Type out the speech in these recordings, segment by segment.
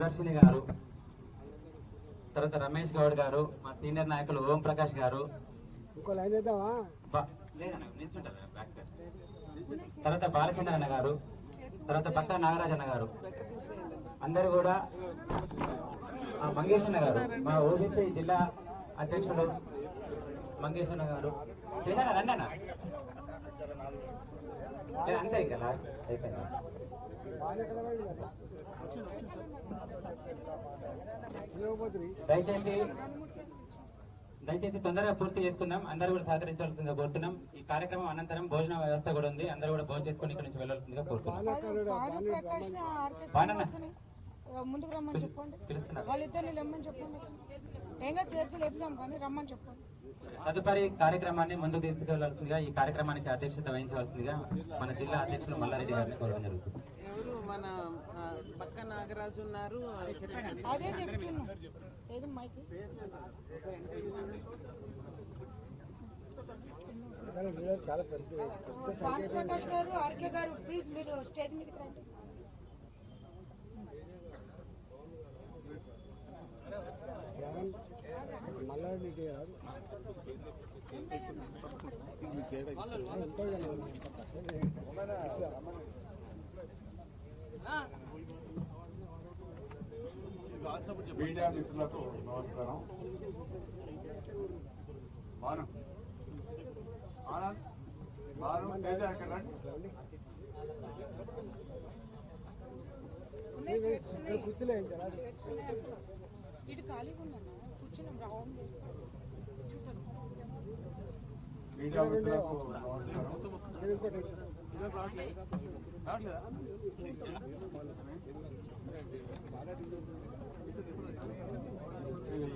దర్శిని గారు తర్వాత రమేష్ గౌడ్ గారు మా సీనియర్ నాయకులు ఓం ప్రకాష్ గారు. తర్వాత బాలచంద్ర అన్న గారు తర్వాత పక్క నాగరాజన్న గారు. అందరూ కూడా మంగేష్ అన్న గారు మా ఓబీసీ జిల్లా అధ్యక్షుడు మంగేష్ అన్న గారు. రండి అన్న. అంతే ఇక లాస్ట్ అయిపోయింది. దయచేసి దయచేసి తొందరగా పూర్తి చేసుకుందాం. అందరూ కూడా సహకరించాల్సిందిగా కోరుతున్నాం. ఈ కార్యక్రమం అనంతరం భోజన వ్యవస్థ కూడా ఉంది. అందరూ కూడా భోజనం చేసుకుని ఇక్కడ నుంచి వెళ్ళాల్సిందిగా కోరుతున్నాం ముందుకు రమ్మని చెప్పండి. వాళ్ళిద్దరిని రమ్మని చెప్పండి. ఏంగా చర్చ లేపుదాం కానీ రమ్మని చెప్పండి. తదుపరి కార్యక్రమాన్ని ముందుకు తీసుకెళ్ళాల్సిందిగా ఈ కార్యక్రమానికి అధ్యక్షత వహించవలసిందిగా మన జిల్లా అధ్యక్షులు మల్లారెడ్డి గారిని కోరడం జరుగుతుంది. ఎవరు మన పక్క నాగరాజు ఉన్నారు. అదే చెప్తున్నా. ఏది మైకి? చాలా పెద్ద ప్రకాష్ గారు ఆర్కే గారు ప్లీజ్ మీరు స్టేజ్ మీదకి రండి. సెవెన్ మల్లారెడ్డి గారు ఉంటాయి మీడియా మిత్రులకు నమస్కారం. భాను ఆనంద్ భాను తేజ రండి. కూర్చుంటారు మీడియా మిత్రులకు నమస్కారం.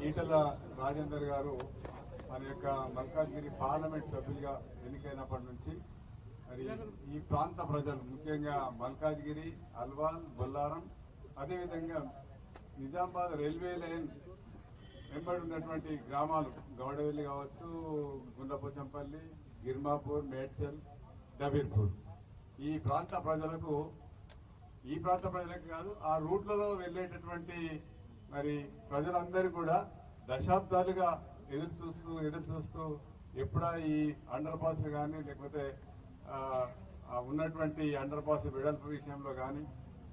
ఈటల రాజేందర్ గారు మన యొక్క మల్కాజ్గిరి పార్లమెంట్ సభ్యులుగా ఎన్నికైనప్పటి నుంచి మరి ఈ ప్రాంత ప్రజలు ముఖ్యంగా మల్కాజ్గిరి అల్వాల్ బొల్లారం అదేవిధంగా నిజామాబాద్ రైల్వే లైన్ వెంబడి ఉన్నటువంటి గ్రామాలు గౌడవెల్లి కావచ్చు గుండపోచంపల్లి గిర్మాపూర్ మేడ్చల్ డబీర్పూర్. ఈ ప్రాంత ప్రజలకు ఈ ప్రాంత ప్రజలకు కాదు ఆ రూట్లలో వెళ్ళేటటువంటి మరి ప్రజలందరూ కూడా దశాబ్దాలుగా ఎదురు చూస్తూ ఎదురు చూస్తూ ఎప్పుడా ఈ అండర్ పాస్ కానీ లేకపోతే ఉన్నటువంటి అండర్ పాస్ వెడల్పు విషయంలో కానీ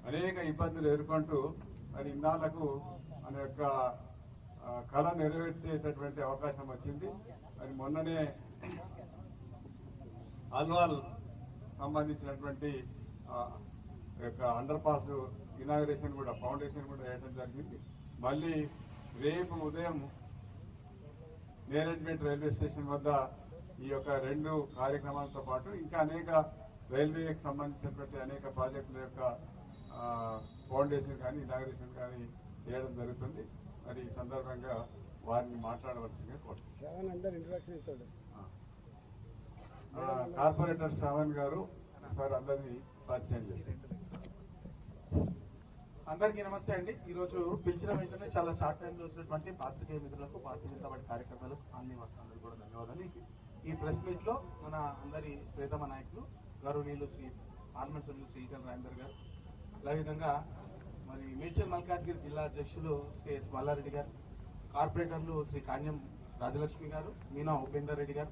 అనేక ఇబ్బందులు ఎదుర్కొంటూ మరి ఇన్నాళ్ళకు మన యొక్క కళ నెరవేర్చేటటువంటి అవకాశం వచ్చింది. మరి మొన్ననే అల్వాల్ సంబంధించినటువంటి యొక్క అండర్ పాస్ ఇనాగ్రేషన్ కూడా ఫౌండేషన్ కూడా వేయడం జరిగింది. మళ్ళీ రేపు ఉదయం మేనేజ్మెంట్ రైల్వే స్టేషన్ వద్ద ఈ యొక్క రెండు కార్యక్రమాలతో పాటు ఇంకా అనేక రైల్వేకి సంబంధించినటువంటి అనేక ప్రాజెక్టుల యొక్క ఫౌండేషన్ కానీ ఇనాగ్రేషన్ కానీ చేయడం జరుగుతుంది. మరి ఈ సందర్భంగా వారిని మాట్లాడవలసిందిగా కోరుతున్నాను. ఆ, కార్పొరేటర్ శ్రావణ్ గారు సార్ అందరినీ పరిచయం చేస్తారు. అందరికీ నమస్తే అండి. ఈ రోజు పిలిచిన వెంటనే చాలా షార్ట్ టైం లో వచ్చినటువంటి పాత్రికేయ మిత్రులకు భారతీయ జనతా పార్టీ కార్యకర్తలకు అన్ని వర్షాలకు కూడా ధన్యవాదాలు. ఈ- ప్రెస్ మీట్లో మన అందరి ప్రేతమ నాయకులు గౌరవనీయులు శ్రీ పార్లమెంట్ సభ్యులు శ్రీ రాజేందర్ గారు. అదేవిధంగా మరి మేడ్చల్ మల్కాజ్గిరి జిల్లా అధ్యక్షులు శ్రీ ఎస్ మల్లారెడ్డి గారు కార్పొరేటర్లు శ్రీ కాన్యం రాజలక్ష్మి గారు మీనా ఉపేందర్ రెడ్డి గారు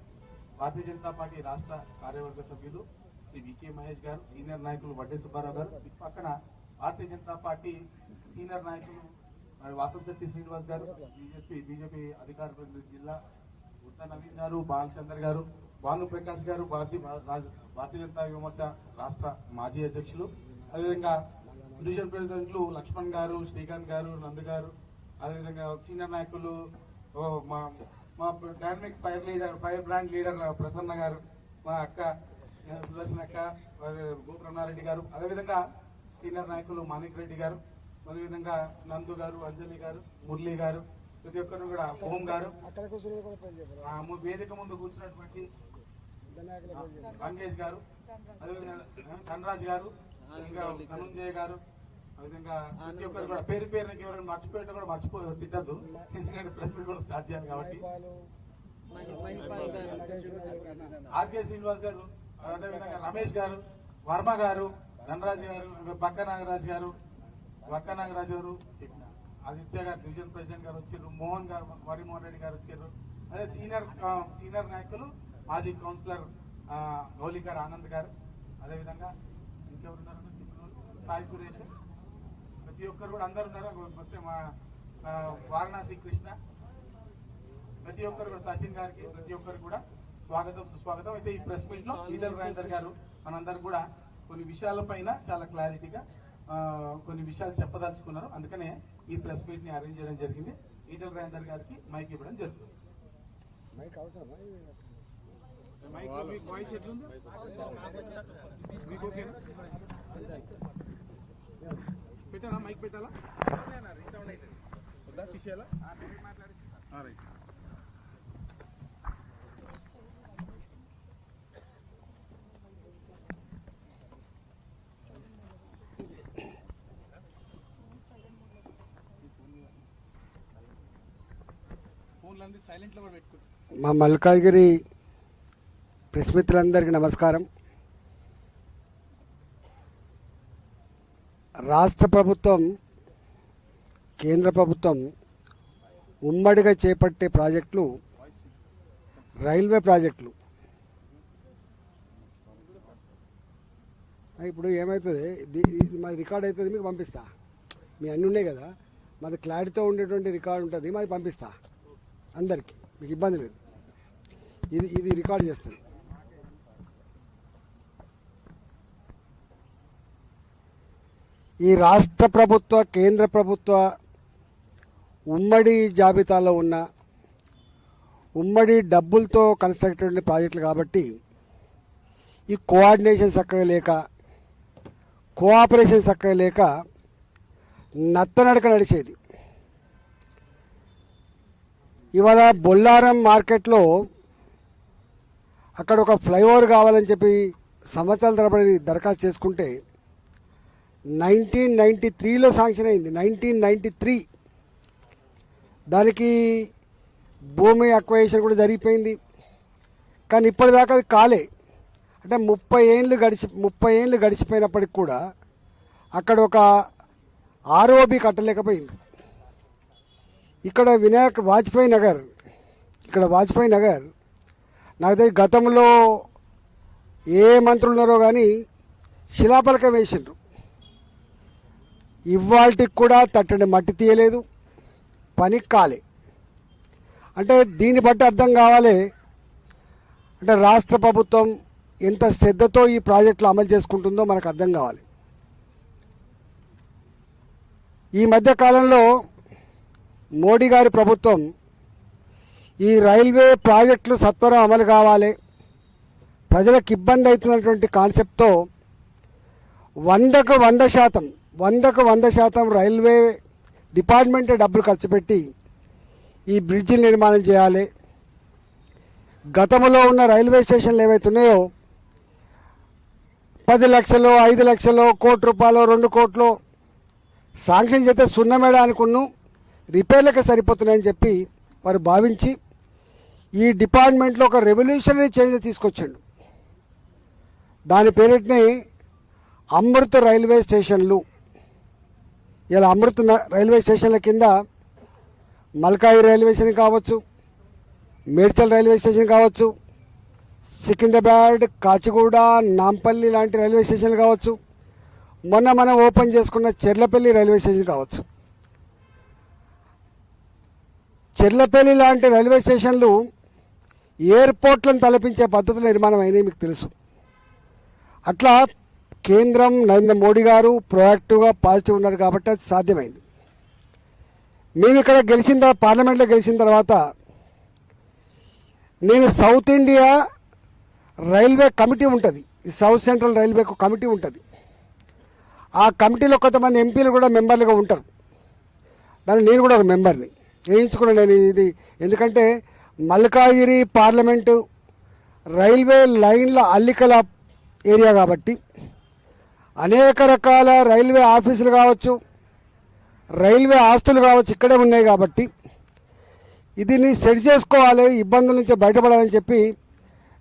భారతీయ జనతా పార్టీ రాష్ట్ర కార్యవర్గ సభ్యులు శ్రీ వికే మహేష్ గారు సీనియర్ నాయకులు వడ్డే సుబ్బారావు గారు. పక్కన భారతీయ జనతా పార్టీ సీనియర్ నాయకులు మరి వాసంశెట్టి శ్రీనివాస్ గారు బీజేపీ బీజేపీ అధికార ప్రతినిధి జిల్లా గుత్తా నవీన్ గారు బాలచందర్ గారు భాను ప్రకాష్ గారు భారతీయ భారతీయ జనతా విమర్శ రాష్ట్ర మాజీ అధ్యక్షులు. అదేవిధంగా డివిజన్ ప్రెసిడెంట్లు లక్ష్మణ్ గారు శ్రీకాంత్ గారు నంద్ గారు అదేవిధంగా సీనియర్ నాయకులు మా మా dynamic fire leader fire brand leader Prasanna గారు మా అక్క సుదర్శన్ అక్క మరి గారు. అదేవిధంగా సీనియర్ నాయకులు మాణిక్ రెడ్డి గారు అదేవిధంగా నందు గారు అంజలి గారు మురళి గారు ప్రతి ఒక్కరు కూడా ఓం గారు. వేదిక ముందు కూర్చున్నటువంటి రంగేష్ గారు అదేవిధంగా ధనరాజ్ గారు ఇంకా ధనుంజయ గారు అదేవిధంగా ప్రతి ఒక్కరు కూడా పేరు పేరు ఎవరైనా మర్చిపోయినా కూడా మర్చిపో తిట్టద్దు. ఎందుకంటే ప్రెస్ మీట్ కూడా స్టార్ట్ చేయాలి కాబట్టి. ఆర్కే శ్రీనివాస్ గారు అదేవిధంగా రమేష్ గారు వర్మ గారు ధనరాజు గారు బక్క నాగరాజ్ గారు బక్క నాగరాజు గారు ఆదిత్య గారు డివిజన్ ప్రెసిడెంట్ గారు వచ్చారు మోహన్ గారు మరిమోహన్ రెడ్డి గారు వచ్చారు అదే సీనియర్ సీనియర్ నాయకులు మాజీ కౌన్సిలర్ ఆ, గౌలికర్ ఆనంద్ గారు అదేవిధంగా ఇంకెవరున్నారు సాయి సురేష్ ప్రతి ఒక్కరు కూడా అందరు ఉన్నారు. ఫస్ట్ మా వారణాసి కృష్ణ ప్రతి ఒక్కరు కూడా సచిన్ గారికి ప్రతి ఒక్కరు కూడా స్వాగతం సుస్వాగతం. అయితే ఈ ప్రెస్ మీట్లో ఈటల రాజేందర్ గారు మనందరం కూడా కొన్ని విషయాల పైన చాలా క్లారిటీగా ఆ, కొన్ని విషయాలు చెప్పదలుచుకున్నారు. అందుకనే ఈ ప్రెస్ మీట్ని అరేంజ్ చేయడం జరిగింది. ఈటల రాజేందర్ గారికి మైక్ ఇవ్వడం జరుగుతుంది. మైక్ అవసరమా? మైక్ మీకు వాయిస్ ఎట్లుంది? మీకు ఓకేనా పెట్టాలా? మైక్ పెట్టాలా? వద్దా? తీసేయాలా? ఆ, రైట్ ఫోన్లు అన్ని సైలెంట్లో కూడా పెట్టుకుంటారు మా మల్కాజ్గిరి ప్రెస్ మిత్రులందరికీ నమస్కారం. రాష్ట్ర ప్రభుత్వం కేంద్ర ప్రభుత్వం ఉమ్మడిగా చేపట్టే ప్రాజెక్టులు రైల్వే ప్రాజెక్టులు. ఇప్పుడు ఏమవుతుంది ఇది మాది రికార్డ్ అవుతుంది మీకు పంపిస్తా. మీ అన్నీ ఉన్నాయి కదా? మాది క్లారిటీతో ఉండేటువంటి రికార్డు ఉంటుంది మాది పంపిస్తా. అందరికీ మీకు ఇబ్బంది లేదు. ఇది ఇది రికార్డ్ చేస్తాను. ఈ రాష్ట్ర ప్రభుత్వ కేంద్ర ప్రభుత్వ ఉమ్మడి జాబితాలో ఉన్న ఉమ్మడి డబ్బులతో కన్స్ట్రక్ట్ అయిన ప్రాజెక్టులు కాబట్టి ఈ కోఆర్డినేషన్ చక్కగా లేక కోఆపరేషన్ చక్కగా లేక నత్తనడక నడిచేది. ఇవాళ బొల్లారం మార్కెట్లో అక్కడ ఒక ఫ్లైఓవర్ కావాలని చెప్పి సంవత్సరాల తరబడి దరఖాస్తు చేసుకుంటే నైన్టీన్ నైంటీ త్రీలో శాంక్షన్ అయింది. Nineteen ninety three. దానికి భూమి అక్వైషన్ కూడా జరిగిపోయింది. కానీ ఇప్పటిదాకా అది కాలే. అంటే ముప్పై ఏళ్ళు గడిచి ముప్పై ఏళ్ళు గడిచిపోయినప్పటికి కూడా అక్కడ ఒక ఆర్ఓబి కట్టలేకపోయింది. ఇక్కడ వినాయక్ వాజ్పేయి నగర్ ఇక్కడ వాజ్పేయి నగర్ నాకు తెలిసి గతంలో ఏ మంత్రులు ఉన్నారో కానీ శిలాపలకం వేసిండ్రు. ఇవాళకి కూడా తట్టని మట్టి తీయలేదు పని కాలే. అంటే దీన్ని బట్టి అర్థం కావాలి అంటే రాష్ట్ర ప్రభుత్వం ఎంత శ్రద్ధతో ఈ ప్రాజెక్టులు అమలు చేసుకుంటుందో మనకు అర్థం కావాలి. ఈ మధ్య కాలంలో మోడీ గారి ప్రభుత్వం ఈ రైల్వే ప్రాజెక్టులు సత్వరం అమలు కావాలి. ప్రజలకు ఇబ్బంది అవుతున్నటువంటి కాన్సెప్ట్తో వందకు వంద శాతం వందకు వంద శాతం రైల్వే డిపార్ట్మెంటే డబ్బులు ఖర్చు పెట్టి ఈ బ్రిడ్జిలు నిర్మాణం చేయాలి. గతంలో ఉన్న రైల్వే స్టేషన్లు ఏవైతే ఉన్నాయో పది లక్షలు ఐదు లక్షలు కోటి రూపాయలు రెండు కోట్లు శాంక్షన్ చేస్తే సున్నమేడా అనుకున్నాం. రిపేర్లకే సరిపోతున్నాయని చెప్పి వారు భావించి ఈ డిపార్ట్మెంట్లో ఒక రెవల్యూషనరీ చేంజ్ తీసుకొచ్చిండు. దాని పేరిటిని అమృత్ రైల్వే స్టేషన్లు ఇలా అమృత్ రైల్వే స్టేషన్ల కింద మల్కాయి రైల్వే స్టేషన్ కావచ్చు మేడ్చల్ రైల్వే స్టేషన్ కావచ్చు సికింద్రాబాద్ కాచిగూడ నాంపల్లి లాంటి రైల్వే స్టేషన్లు కావచ్చు మొన్న మనం ఓపెన్ చేసుకున్న చెర్లపల్లి రైల్వే స్టేషన్ కావచ్చు. చెర్లపల్లి లాంటి రైల్వే స్టేషన్లు ఎయిర్పోర్ట్లను తలపించే పద్ధతులు నిర్మాణం అయినాయి మీకు తెలుసు. అట్లా కేంద్రం నరేంద్ర మోడీ గారు ప్రొయాక్టివ్గా పాజిటివ్ ఉన్నారు కాబట్టి అది సాధ్యమైంది. మేము ఇక్కడ గెలిచిన తర్వాత పార్లమెంట్లో గెలిచిన తర్వాత నేను సౌత్ ఇండియా రైల్వే కమిటీ ఉంటుంది. ఈ సౌత్ సెంట్రల్ రైల్వేకు కమిటీ ఉంటుంది. ఆ కమిటీలో కొంతమంది ఎంపీలు కూడా మెంబర్లుగా ఉంటారు. దాన్ని నేను కూడా ఒక మెంబర్ని. వేయించుకున్నాను నేను ఇది. ఎందుకంటే మల్కాగిరి పార్లమెంటు రైల్వే లైన్ల అల్లికల ఏరియా కాబట్టి అనేక రకాల రైల్వే ఆఫీసులు కావచ్చు రైల్వే ఆస్తులు కావచ్చు ఇక్కడే ఉన్నాయి కాబట్టి దీన్ని సెట్ చేసుకోవాలి ఇబ్బందుల నుంచి బయటపడాలని చెప్పి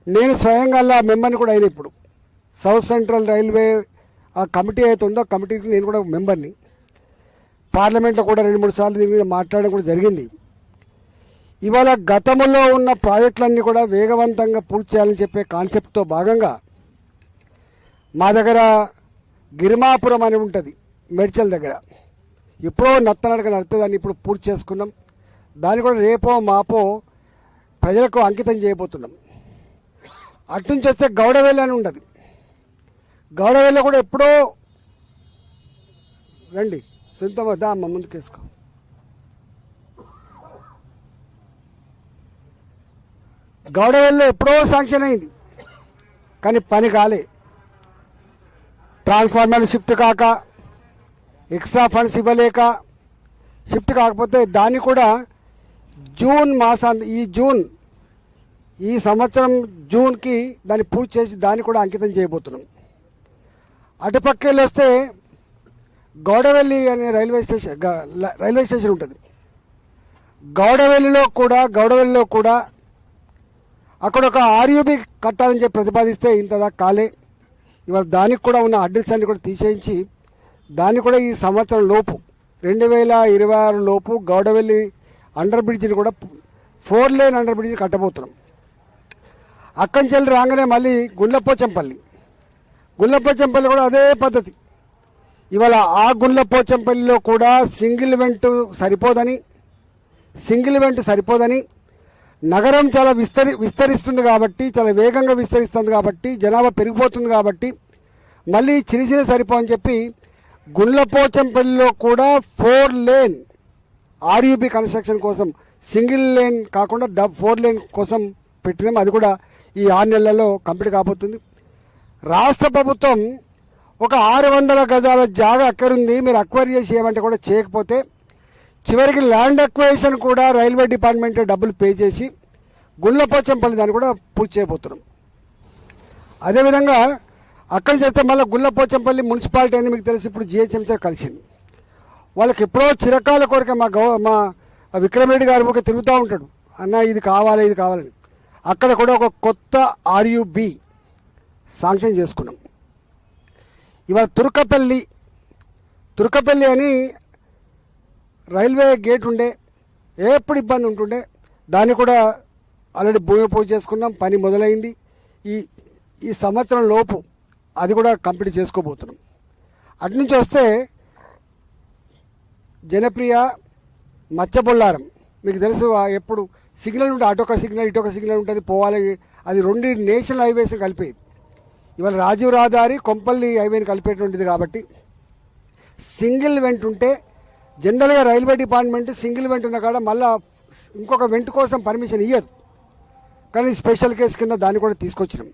నేను స్వయంగా మెంబర్ని కూడా అయిన ఇప్పుడు. సౌత్ సెంట్రల్ రైల్వే ఆ కమిటీ అయితే ఉందో కమిటీకి నేను కూడా మెంబర్ని. పార్లమెంట్లో కూడా రెండు మూడు సార్లు దీని మీద మాట్లాడడం కూడా జరిగింది. ఇవాళ గతంలో ఉన్న ప్రాజెక్టులన్నీ కూడా వేగవంతంగా పూర్తి చేయాలని చెప్పే కాన్సెప్ట్తో భాగంగా మా దగ్గర గిరిమాపురం అని ఉంటుంది మెడ్చల్ దగ్గర. ఎప్పుడో నత్తనడక నడుతుందని ఇప్పుడు పూర్తి చేసుకున్నాం. దాన్ని కూడా రేపో మాపో ప్రజలకు అంకితం చేయబోతున్నాం. అట్నుంచి వస్తే గౌడవెల్లి అని ఉండదు. గౌడవెల్లి కూడా ఎప్పుడో రండి. సొంతమ్మ దా అమ్మ ముందుకేసుకో గౌడవెల్లిలో ఎప్పుడో శాంక్షన్ అయింది కానీ పని కాలే ట్రాన్స్ఫార్మర్ షిఫ్ట్ కాక ఎక్స్ట్రా ఫండ్స్ ఇవ్వలేక షిఫ్ట్ కాకపోతే దాన్ని కూడా జూన్ మాసాన్ని ఈ జూన్ ఈ సంవత్సరం జూన్కి దాన్ని పూర్తి చేసి దాన్ని కూడా అంకితం చేయబోతున్నాం అటుపక్క వెళ్ళి వస్తే గౌడవెల్లి అనే రైల్వే స్టేషన్ రైల్వే స్టేషన్ ఉంటుంది. గౌడవెల్లిలో కూడా గౌడవెల్లిలో కూడా అక్కడ ఒక ఆర్యూబీ కట్టాలని చెప్పి ప్రతిపాదిస్తే ఇంతదా కాలే. ఇవాళ దానికి కూడా ఉన్న అడ్రస్ అన్ని కూడా తీసేయించి దాన్ని కూడా ఈ సంవత్సరం లోపు రెండు వేల ఇరవై ఆరు లోపు గౌడవెల్లి అండర్ బ్రిడ్జ్ని కూడా ఫోర్ లేన్ అండర్ బ్రిడ్జ్ కట్టబోతున్నాం. అక్కడి నుంచి వెళ్ళి రాగానే మళ్ళీ గుండ్లపోచంపల్లి. గుండ్లపోచంపల్లి కూడా అదే పద్ధతి. ఇవాళ ఆ గుండ్లపోచంపల్లిలో కూడా సింగిల్ వెంట్ సరిపోదని సింగిల్ వెంట్ సరిపోదని నగరం చాలా విస్తరి విస్తరిస్తుంది కాబట్టి చాలా వేగంగా విస్తరిస్తుంది కాబట్టి జనాభా పెరిగిపోతుంది కాబట్టి మళ్ళీ చిన్న చిన్న సరిపో అని చెప్పి గుండ్లపోచంపల్లిలో కూడా ఫోర్ లేన్ ఆర్యూబీ కన్స్ట్రక్షన్ కోసం సింగిల్ లేన్ కాకుండా డబ్ ఫోర్ లేన్ కోసం పెట్టినాం. అది కూడా ఈ ఆరు నెలలలో కంప్లీట్ కాబోతుంది. రాష్ట్ర ప్రభుత్వం ఒక ఆరు వందల గజాల జాగా అక్కరుంది మీరు అక్వైర్ చేసి ఏమంటే కూడా చేయకపోతే చివరికి ల్యాండ్ అక్వైజేషన్ కూడా రైల్వే డిపార్ట్మెంట్ డబ్బులు పే చేసి గుళ్ళపోచంపల్లి దాన్ని కూడా పూర్తి చేయబోతున్నాం. అదేవిధంగా అక్కడ చేస్తే మళ్ళీ గుళ్ళపోచంపల్లి మున్సిపాలిటీ అని మీకు తెలిసి ఇప్పుడు జిహెచ్ఎంసీ కలిసింది. వాళ్ళకి ఎప్పుడో చిరకాల కోరిక మా గౌ మా విక్రమరెడ్డి గారు ఒక తిరుగుతూ ఉంటాడు. అన్న ఇది కావాలి ఇది కావాలని. అక్కడ కూడా ఒక కొత్త ఆర్యుబి శాంక్షన్ చేసుకున్నాం. ఇవాళ తుర్కపల్లి తుర్కపల్లి అని రైల్వే గేట్ ఉండే ఎప్పుడు ఇబ్బంది ఉంటుండే దాన్ని కూడా ఆల్రెడీ భూమి పూజ చేసుకున్నాం పని మొదలైంది. ఈ ఈ సంవత్సరం లోపు అది కూడా కంప్లీట్ చేసుకోబోతున్నాం. అటు నుంచి వస్తే జనప్రియ మచ్చబొల్లారం మీకు తెలుసు ఎప్పుడు సిగ్నల్ ఉంటే అటొక సిగ్నల్ ఇటొక సిగ్నల్ ఉంటుంది పోవాలి. అది రెండు నేషనల్ హైవేస్ కలిపేది. ఇవాళ రాజీవ్ రహదారి కొంపల్లి హైవేని కలిపేటువంటిది కాబట్టి సింగిల్ వెంట్ ఉంటే జనరల్గా రైల్వే డిపార్ట్మెంట్ సింగిల్ వెంట్ ఉన్న కాడ మళ్ళా ఇంకొక వెంట్ కోసం పర్మిషన్ ఇయ్యదు. కానీ స్పెషల్ కేసు కింద దాన్ని కూడా తీసుకొచ్చినాం.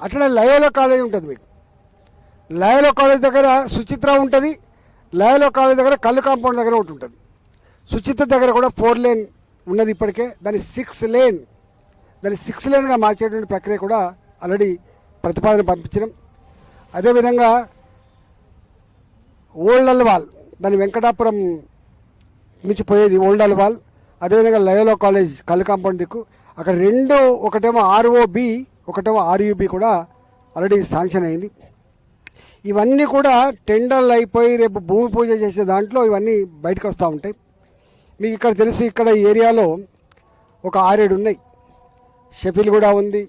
అట్లనే లయోలో కాలేజ్ ఉంటుంది మీకు. లయోలో కాలేజ్ దగ్గర సుచిత్ర ఉంటుంది లయోలో కాలేజ్ దగ్గర కళ్ళు కాంపౌండ్ దగ్గర ఒకటి ఉంటుంది. సుచిత్ర దగ్గర కూడా ఫోర్ లేన్ ఉన్నది ఇప్పటికే దాన్ని సిక్స్ లేన్ దాన్ని సిక్స్ లేన్గా మార్చేటువంటి ప్రక్రియ కూడా ఆల్రెడీ ప్రతిపాదన పంపించడం. అదేవిధంగా ఓల్డ్ అల్వాల్ దాని వెంకటాపురం నుంచి పోయేది ఓల్డ్ అల్వాల్ అదేవిధంగా లయోలో కాలేజ్ కళ్ళు కాంపౌండ్ దిక్కు. అక్కడ రెండు ఒకటేమో ఆర్ఓబి ఒకటేమో ఆర్యుబి కూడా ఆల్రెడీ శాంక్షన్ అయింది. ఇవన్నీ కూడా టెండర్లు అయిపోయి రేపు భూమి పూజ చేసే దాంట్లో ఇవన్నీ బయటకు వస్తూ ఉంటాయి. మీకు ఇక్కడ తెలుసు ఇక్కడ ఏరియాలో ఒక ఆరేడు ఉన్నాయి. షఫీల్ కూడా ఉంది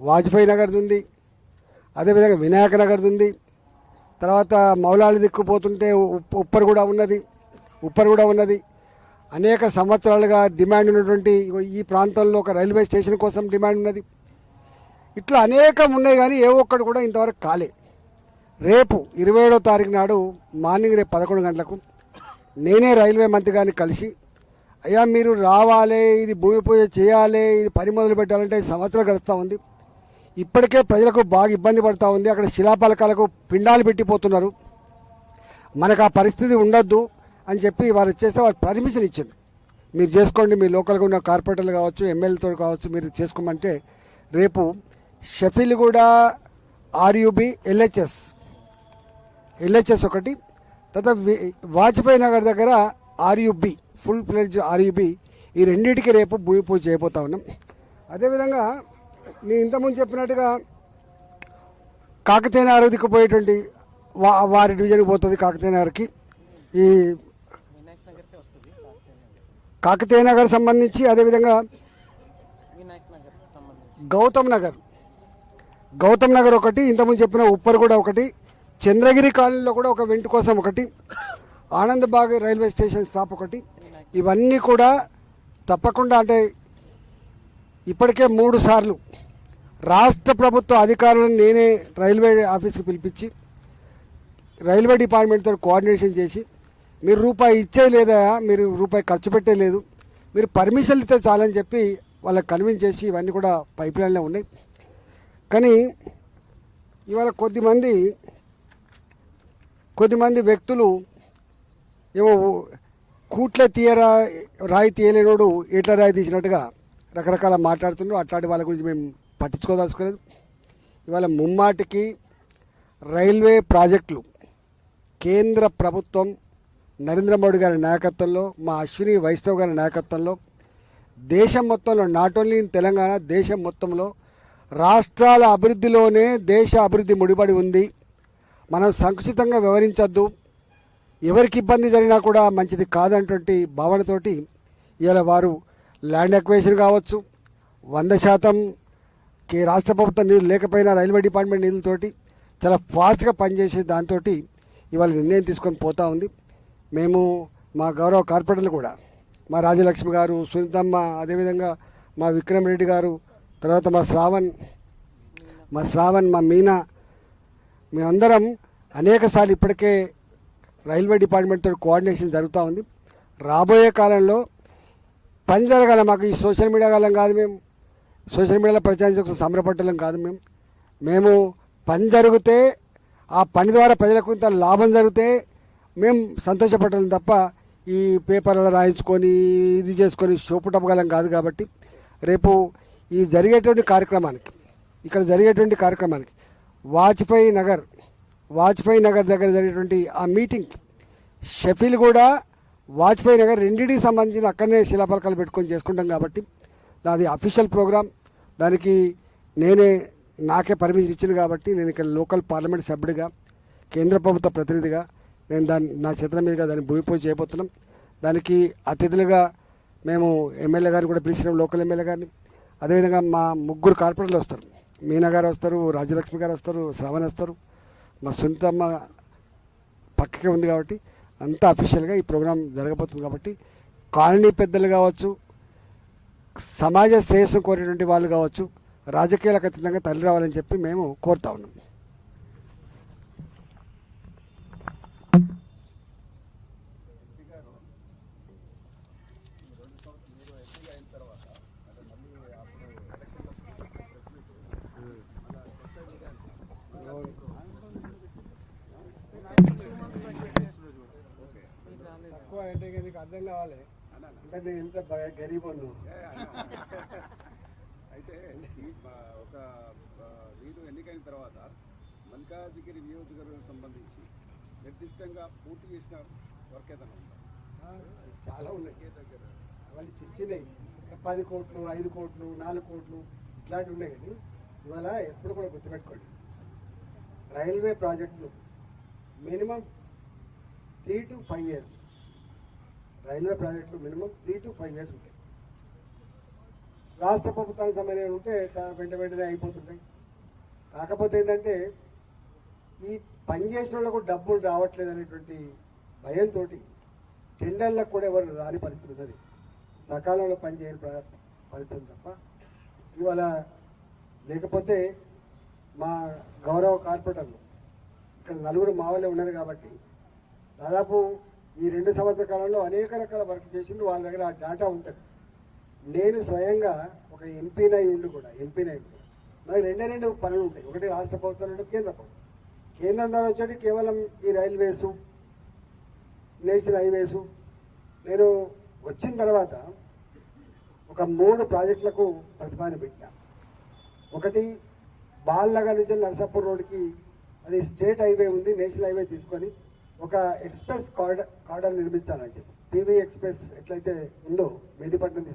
వాజ్పేయి నగర్ది ఉంది. అదేవిధంగా వినాయక నగర్ది ఉంది. తర్వాత మౌలాలి దిక్కుపోతుంటే ఉప్- ఉప్పర్ కూడా ఉన్నది. ఉప్పర్ కూడా ఉన్నది. అనేక సంవత్సరాలుగా డిమాండ్ ఉన్నటువంటి ఈ ప్రాంతంలో ఒక రైల్వే స్టేషన్ కోసం డిమాండ్ ఉన్నది. ఇట్లా అనేకం ఉన్నాయి కానీ ఏ ఒక్కటి కూడా ఇంతవరకు కాలే. రేపు ఇరవై ఏడో తారీఖు నాడు మార్నింగ్ రేపు పదకొండు గంటలకు నేనే రైల్వే మంత్రి గారిని కలిసి అయ్యా మీరు రావాలి ఇది భూమి పూజ చేయాలి ఇది పని మొదలు పెట్టాలంటే సంవత్సరం సంవత్సరాలు గడుస్తూ ఉంది. ఇప్పటికే ప్రజలకు బాగా ఇబ్బంది పడుతూ ఉంది. అక్కడ శిలాపలకాలకు పిండాలు పెట్టిపోతున్నారు. మనకు ఆ పరిస్థితి ఉండొద్దు అని చెప్పి వారు ఇచ్చేస్తే వారు పర్మిషన్ ఇచ్చింది. మీరు చేసుకోండి మీ లోకల్గా ఉన్న కార్పొరేటర్లు కావచ్చు ఎమ్మెల్యేతో కావచ్చు మీరు చేసుకోమంటే రేపు షఫీల్ కూడా ఆర్యుబి ఎల్హెచ్ఎస్ ఎల్హెచ్ఎస్ ఒకటి తర్వాత వాజ్పేయి నగర్ దగ్గర ఆర్యుబి ఫుల్ ప్లేజ్ ఆర్యుబి ఈ రెండింటికి రేపు భూమి పూజ చేయబోతా ఉన్నాం. అదేవిధంగా నేను ఇంతకుముందు చెప్పినట్టుగా కాకతీయ నగర్ పోయేటువంటి వా వారి డివిజన్కి పోతుంది కాకతీయ నగర్కి ఈ కాకతీయ నగర్. సంబంధించి అదేవిధంగా గౌతమ్ నగర్ గౌతమ్ నగర్ ఒకటి ఇంతకుముందు చెప్పిన ఉప్పర్ కూడా ఒకటి చంద్రగిరి కాలనీలో కూడా ఒక వెంట కోసం ఒకటి ఆనందబాగ్ రైల్వే స్టేషన్ స్టాప్ ఒకటి ఇవన్నీ కూడా తప్పకుండా అంటే ఇప్పటికే మూడు సార్లు రాష్ట్ర ప్రభుత్వ అధికారులను నేనే రైల్వే ఆఫీస్కి పిలిపించి రైల్వే డిపార్ట్మెంట్తో కోఆర్డినేషన్ చేసి మీరు రూపాయి ఇచ్చే లేదా మీరు రూపాయి ఖర్చు పెట్టే లేదు మీరు పర్మిషన్ ఇస్తే చాలని చెప్పి వాళ్ళకి కన్విన్స్ చేసి ఇవన్నీ కూడా పైప్ లైన్లో ఉన్నాయి. కానీ ఇవాళ కొద్దిమంది కొద్దిమంది వ్యక్తులు ఏమో కూట్ల తీయరా రాయి తీయలేనోడు ఎట్లా రాయి తీసినట్టుగా రకరకాల మాట్లాడుతున్నారు. అట్లాంటి వాళ్ళ గురించి మేము పట్టించుకోదలుచుకోలేదు. ఇవాళ ముమ్మాటికి రైల్వే ప్రాజెక్టులు కేంద్ర ప్రభుత్వం నరేంద్ర మోడీ గారి నాయకత్వంలో మా అశ్విని వైష్ణవ్ గారి నాయకత్వంలో దేశం మొత్తంలో నాట్ ఓన్లీ ఇన్ తెలంగాణ దేశం మొత్తంలో రాష్ట్రాల అభివృద్ధిలోనే దేశ అభివృద్ధి ముడిపడి ఉంది. మనం సంకుచితంగా వివరించద్దు ఎవరికి ఇబ్బంది జరిగినా కూడా మంచిది కాదన్నటువంటి భావనతోటి ఇవాళ వారు ల్యాండ్ ఎక్వేషన్ కావచ్చు వంద శాతం కే రాష్ట్ర ప్రభుత్వం నిధులు లేకపోయినా రైల్వే డిపార్ట్మెంట్ నిధులతోటి చాలా ఫాస్ట్గా పనిచేసే దాంతో ఇవాళ నిర్ణయం తీసుకొని పోతా ఉంది. మేము మా గౌరవ కార్పొరేటర్లు కూడా మా రాజలక్ష్మి గారు సునీతమ్మ అదేవిధంగా మా విక్రమ్ రెడ్డి గారు తర్వాత మా శ్రావణ్ మా శ్రావణ్ మా మీనా మేమందరం అనేకసార్లు ఇప్పటికే రైల్వే డిపార్ట్మెంట్తో కోఆర్డినేషన్ జరుగుతూ ఉంది. రాబోయే కాలంలో పని జరగాల మాకు. ఈ సోషల్ మీడియా వాళ్ళం కాదు మేము సోషల్ మీడియాలో ప్రచారం చేసి సంబరపట్టడం కాదు మేము మేము పని జరిగితే ఆ పని ద్వారా ప్రజలకు ఇంత లాభం జరిగితే మేము సంతోషపడటం తప్ప ఈ పేపర్లో రాయించుకొని ఇది చేసుకొని చూపుటప్పగలం కాదు కాబట్టి రేపు ఈ జరిగేటువంటి కార్యక్రమానికి ఇక్కడ జరిగేటువంటి కార్యక్రమానికి వాజ్పేయి నగర్ వాజ్పేయి నగర్ దగ్గర జరిగేటువంటి ఆ మీటింగ్ షఫీల్ కూడా వాజ్పేయి నగర్ రెండింటికి సంబంధించిన అక్కడనే శిలాపలకాలు పెట్టుకొని చేసుకుంటాం కాబట్టి నాది అఫీషియల్ ప్రోగ్రామ్ దానికి నేనే నాకే పర్మిషన్ ఇచ్చింది కాబట్టి నేను ఇక్కడ లోకల్ పార్లమెంట్ సభ్యుడిగా కేంద్ర ప్రభుత్వ ప్రతినిధిగా నేను దాన్ని నా చేతుల మీదుగా దాన్ని భూమి పూజ చేయబోతున్నాం. దానికి అతిథులుగా మేము ఎమ్మెల్యే గారిని కూడా పిలిచినాం లోకల్ ఎమ్మెల్యే గారిని. అదేవిధంగా మా ముగ్గురు కార్పొరేటర్లు వస్తారు. మీనా గారు వస్తారు రాజ్యలక్ష్మి గారు వస్తారు శ్రవణ్ వస్తారు. మా సునీతమ్మ పక్కకే ఉంది కాబట్టి అంతా అఫీషియల్గా ఈ ప్రోగ్రాం జరగబోతుంది కాబట్టి కాలనీ పెద్దలు కావచ్చు సమాజ శ్రేయస్సు కోరేటువంటి వాళ్ళు కావచ్చు రాజకీయాలకు అతీతంగా తల్లి రావాలని చెప్పి మేము కోరుతా ఉన్నాం తక్కువ అయితే నీకు అర్థం కావాలి. అంటే నేను ఎంత గరీబ్ అయితే ఒక వీరు ఎన్నికైన తర్వాత మల్కాజిగిరి నియోజకవర్గం సంబంధించి నిర్దిష్టంగా పూర్తి చేసిన వర్క్ ఏదైనా చాలా ఉన్నాయి. అవన్నీ చిన్న చిన్నవి. పది కోట్లు ఐదు కోట్లు నాలుగు కోట్లు ఇట్లాంటివి ఉన్నాయి కానీ ఇవాళ ఎప్పుడు కూడా గుర్తుపెట్టుకోండి. రైల్వే ప్రాజెక్టులు minimum three to five years. Railway ప్రాజెక్టులు minimum three to five years ఉంటాయి. రాష్ట్ర ప్రభుత్వానికి సంబంధించి ఉంటే వెంట వెంటనే అయిపోతుంటాయి. కాకపోతే ఏంటంటే ఈ పని చేసిన వాళ్ళకు డబ్బులు రావట్లేదు అనేటువంటి భయంతో టెండర్లకు కూడా ఎవరు రాని పరిస్థితి ఉన్నది. సకాలంలో పనిచేయని పరిస్థితి తప్ప. ఇవాళ లేకపోతే మా గౌరవ కార్పొరేటర్లు ఇక్కడ నలుగురు మా వాళ్ళే ఉన్నారు కాబట్టి దాదాపు ఈ రెండు సంవత్సర కాలంలో అనేక రకాల వర్క్ చేసిండు వాళ్ళ దగ్గర ఆ డేటా ఉంటుంది. నేను స్వయంగా ఒక ఎంపీనై ఉండి కూడా ఎంపీనై ఉండి. నాకు రెండే రెండు పనులు ఉంటాయి. ఒకటి రాష్ట్ర ప్రభుత్వం రెండు కేంద్ర ప్రభుత్వం. కేంద్రం ద్వారా వచ్చేటి కేవలం ఈ రైల్వేసు నేషనల్ హైవేసు. నేను వచ్చిన తర్వాత ఒక మూడు ప్రాజెక్టులకు ప్రతిపాదన పెట్టా ఒకటి బాల్నగర్ నుంచి నరసాపూర్ రోడ్కి అది స్టేట్ హైవే ఉంది నేషనల్ హైవే తీసుకొని ఒక ఎక్స్ప్రెస్ కార్డర్ కార్డర్ నిర్మించాలని చెప్పి. టీవీ ఎక్స్ప్రెస్ ఎట్లయితే ఉందో మెహదీపట్నం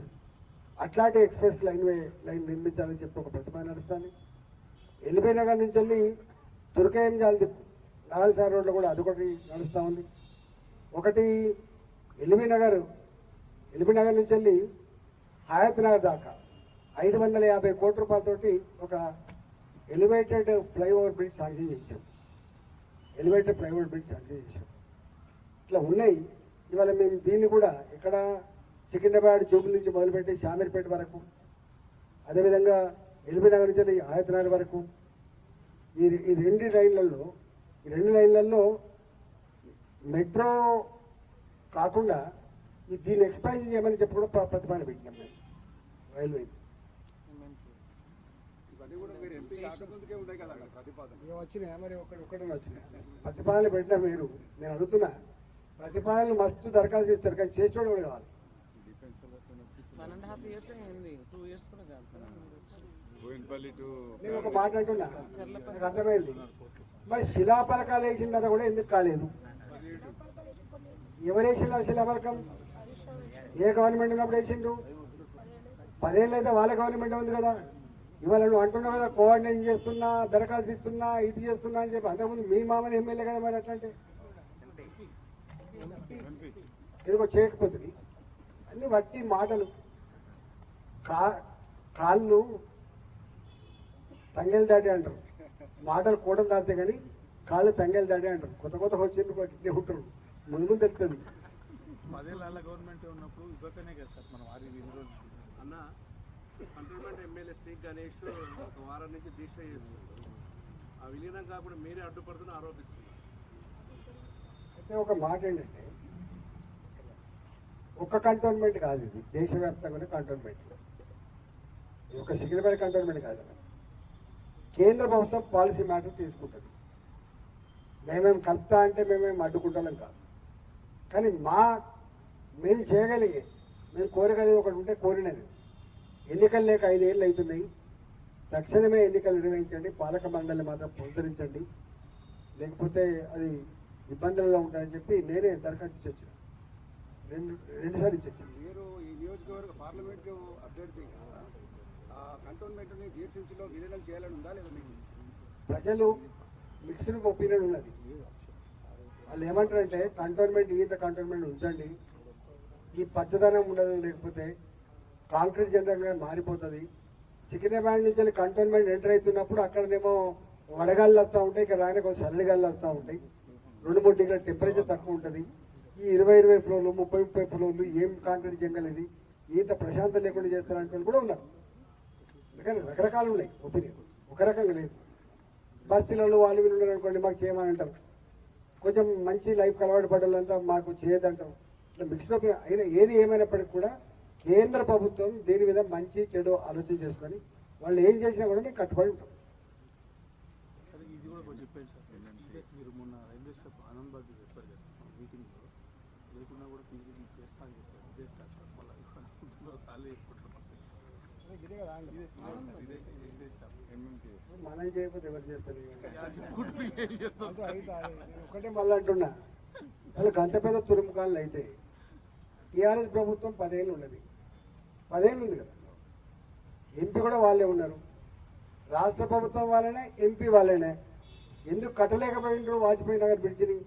అట్లాంటి ఎక్స్ప్రెస్ లైన్ వే లైన్ నిర్మించాలని చెప్పి ఒక ప్రతిభ నడుస్తాను ఎల్బీ నగర్ నుంచి వెళ్ళి తురకేయం జాలి నారాయణ సార్ రోడ్లో కూడా అదొకటి నడుస్తూ ఉంది. ఒకటి ఎల్బీ నగర్. ఎల్బీ నగర్ నుంచి వెళ్ళి హయాత్ నగర్ దాకా ఐదు వందల యాభై కోట్ల రూపాయలతోటి ఒక ఎలివేటెడ్ ఫ్లైఓవర్ బ్రిడ్జ్ సాంక్షన్ చేశాం ఎలివేటెడ్ ప్రైవేట్ బ్రిడ్జ్ అంటే చేశాం. ఇట్లా ఉన్నాయి. ఇవాళ మేము దీన్ని కూడా ఇక్కడ సికింద్రాబాద్ జూబుల్ నుంచి మొదలుపెట్టి షామీర్పేట వరకు అదేవిధంగా ఎల్బీ నగర్ నుంచి ఆయతనాడు వరకు ఈ ఈ రెండు లైన్లలో ఈ రెండు లైన్లలో మెట్రో కాకుండా దీన్ని ఎక్స్పాన్షన్ చేయమని చెప్పి కూడా ప్రతిపాదన పెట్టినాం మేము రైల్వే ఇవన్నీ కూడా మీరు ఎంపీ కాకముందుకే ఉన్నాయి కదా అక్కడ ప్రతిపాదన వచ్చినాయా మరి ఒకటి ఒకటి వచ్చినాయి ప్రతిపాదనలు పెట్టినా మీరు. నేను అడుగుతున్నా ప్రతిపాదనలు మస్తు దరఖాస్తు చేస్తారు కానీ చేసేవాడు కూడా కావాలి? కదా. బోయినపల్లి టు నేను ఒక మాట అంటున్నా. నాకు అర్థమైంది? మరి శిలాపలకాలు వేసిన తర్వాత కూడా ఎందుకు కాలేదు? ఎవరేసిన శిలాపలకం ఏ గవర్నమెంట్ ఉన్నప్పుడు వేసిండ్రు? పదేళ్ళు అయితే వాళ్ళ గవర్నమెంట్ ఉంది కదా? ఇవాళ నువ్వు అంటున్నావు కదా కోఆర్డినేట్ చేస్తున్నా దరఖాస్తు ఇస్తున్నా ఇది చేస్తున్నా అని చెప్పి అంతకుముందు మీ మామని ఎమ్మెల్యే కదా మరి అట్లాంటి? ఇదిగో చేయకపోతుంది అన్ని వట్టి మాటలు. కా కాళ్ళు తంగేలు దాటి అంటారు. మాటలు కూడా దాటే కానీ కాళ్ళు తంగేలు దాటి అంటారు. కొత్త కొత్త వచ్చింది ఇట్లే ఉంటారు ముందు ముందు పదేళ్ళ గవర్నమెంట్ ఉన్నప్పుడు ఇవ్వకనే కదా సార్ మనం అన్న కంటోన్మెంట్ ఎమ్మెల్యే శ్రీ గణేష్ ఒక వారం నుంచి దీక్ష చేస్తున్నారు. ఆ విలీనం కాకుండా మీరే అడ్డుపడుతున్న ఆరోపిస్తున్నారు. అయితే ఒక మాట ఏంటంటే ఒక్క కంటోన్మెంట్ కాదు ఇది. దేశవ్యాప్తంగా కంటోన్మెంట్. ఇది ఒక సికింద్రాబాద్ కంటోన్మెంట్ కాదు. కేంద్ర ప్రభుత్వం పాలసీ మ్యాటర్ తీసుకుంటుంది. మేమేం కలుపుతా అంటే మేమేం అడ్డుకుంటాం కాదు. కానీ మా మేము చేయగలిగే మేము కోరగలిగే ఒకటి ఉంటే కోరినది. ఎన్నికలు లేక ఐదేళ్ళు అవుతున్నాయి తక్షణమే ఎన్నికలు నిర్వహించండి పాలక మండలిని మాత్రం పునరుద్ధరించండి. లేకపోతే అది ఇబ్బందులలో ఉంటాయని చెప్పి నేనే దరఖాస్తు వచ్చాను రెండు రెండుసార్లు ఇచ్చి వచ్చాను మీరు ఈ నియోజకవర్గ పార్లమెంట్ అభ్యర్థి కదా. ఆ కంటోన్మెంట్ని జీహెచ్ఎంసీలో విలీనం చేయాలని ఉందా లేదా మీకు? ప్రజలు మిక్స్డ్ ఒపీనియన్ ఉన్నది. వాళ్ళు ఏమంటారంటే కంటోన్మెంట్ ఈత కంటోన్మెంట్ ఉంచండి. ఈ పచ్చదనం ఉండదు లేకపోతే కాంక్రీట్ జనరంగా మారిపోతుంది. సికింద్రాబాద్ నుంచి వెళ్ళి కంటోన్మెంట్ ఎంటర్ అవుతున్నప్పుడు అక్కడనేమో వడగాళ్ళు వస్తూ ఉంటాయి ఇక్కడ రాగానే కొంచెం చల్లగాళ్ళు వస్తూ ఉంటాయి. రెండు మూడు డిగ్రీల టెంపరేచర్ తక్కువ ఉంటుంది. ఈ ఇరవై ఇరవై ఫ్లోర్లు ముప్పై ముప్పై ఫ్లోర్లు ఏం కాంక్రీట్ జంగల్ ఇది? ఈత ప్రశాంతం లేకుండా చేస్తారనుకుని కూడా ఉన్నారు. అందుకని రకరకాలు ఉన్నాయి ఒపీనియన్. ఒక రకంగా లేదు. బస్తీలలో వాళ్ళు వీళ్ళు ఉన్నారు అనుకోండి మాకు చేయమని అంటారు. కొంచెం మంచి లైఫ్ అలవాటు పడాలంతా మాకు చేయదంటారు ఇట్లా మిక్స్డ్ ఒపీనియన్ అయినా ఏది ఏమైనప్పటికీ కూడా కేంద్ర ప్రభుత్వం దీని మీద మంచి చెడు ఆలోచన చేసుకొని వాళ్ళు ఏం చేసినా కూడా మేము కట్టుబడి ఉంటాం అది ఇది కూడా సార్. మీరు మొన్న రైల్వే స్టాప్ మీటింగ్లో కూడా పీజీ చేస్తా అని చెప్పారు. ఇదే స్టాప్ సార్. మళ్ళీ ఖాళీ మనం చేయకపోతే ఎవరు చేస్తారు? ఒకటే మళ్ళీ అంటున్నా. వాళ్ళు గంత పెద్ద తురుముకాళ్ళు అయితే టీఆర్ఎస్ ప్రభుత్వం పదేళ్ళు ఉన్నది పదేళ్ళు ఉంది కదా ఎంపీ కూడా వాళ్ళే ఉన్నారు. రాష్ట్ర ప్రభుత్వం వాళ్ళనే ఎంపీ వాళ్ళనే. ఎందుకు కట్టలేకపోయిండ్రు వాజ్పేయి నగర్ బ్రిడ్జిని?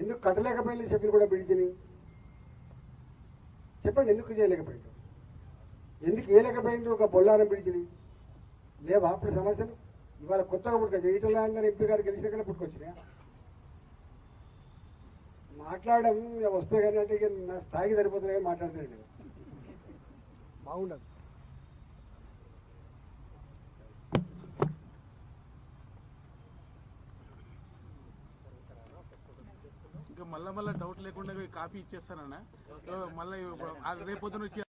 ఎందుకు కట్టలేకపోయింది చెప్పిన కూడా బ్రిడ్జిని? చెప్పండి ఎందుకు చేయలేకపోయిండ్రు ఎందుకు వేయలేకపోయిండ్రు ఒక బొల్లారం బ్రిడ్జిని? లేవా అప్పుడు సమస్యలు? ఇవాళ కొత్తగా పుట్టుకొచ్చాయి ఈటల అందరూ ఎంపీ గారు గెలిచినాకనే పుట్టుకొచ్చినాయా? మాట్లాడడం వస్తే కానీ అంటే నా స్థాయికి సరిపోతున్నాయి మాట్లాడతానండి మాట్లాడుతున్నాను బాగుండదు. ఇంకా మళ్ళా మళ్ళీ డౌట్ లేకుండా కాపీ ఇచ్చేస్తానన్నా. మళ్ళీ రేపు వచ్చి